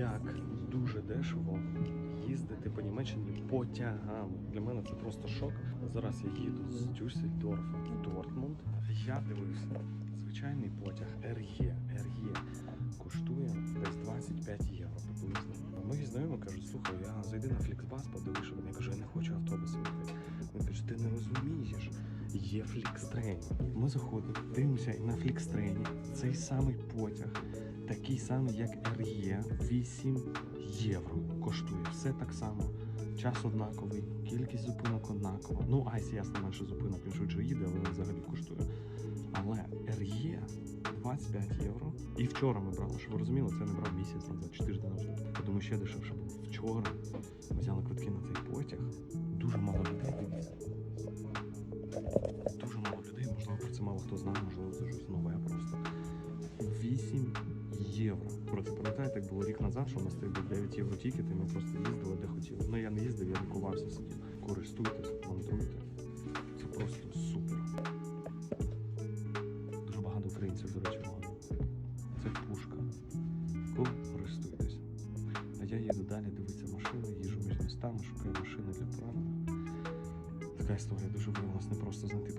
як дуже дешево їздити по Німеччині потягами. Для мене це просто шок. Зараз я їду з Дюссельдорфа в Дортмунд. Я дивився. Звичайний потяг RE. RE коштує десь 25 євро приблизно. Мої знайомі кажуть, слухай, я зайди на Фліксбас, подивись, що я кажу, я не хочу автобуси їхати. Він каже, ти не розумієш, є Флікстрейн. Ми заходимо, дивимося на Флікстрейні цей самий потяг, такий самий, як RE, 8 євро коштує. Все так само. Час однаковий, кількість зупинок однакова. Ну, Айс, ясно, менше зупинок, він швидше їде, але взагалі коштує. Але RE 25 євро. І вчора ми брали, щоб ви розуміли, це не брав місяць назад, чи тиждень назад. Я думаю, ще дешевше було. Вчора ми взяли квитки на цей потяг. Євро. Про пам'ятаєте, як було рік назад, що у нас був 9 євро тікет, і ми просто їздили де хотіли. Ну я не їздив, я лікувався сидів. Користуйтесь, мандруйте. Це просто супер. Дуже багато українців, до речі, багато. Це пушка. Користуйтесь. А я їду далі, дивитися машини, їжджу між містами, шукаю машини для поранених. Така історія дуже виявилась не просто знайти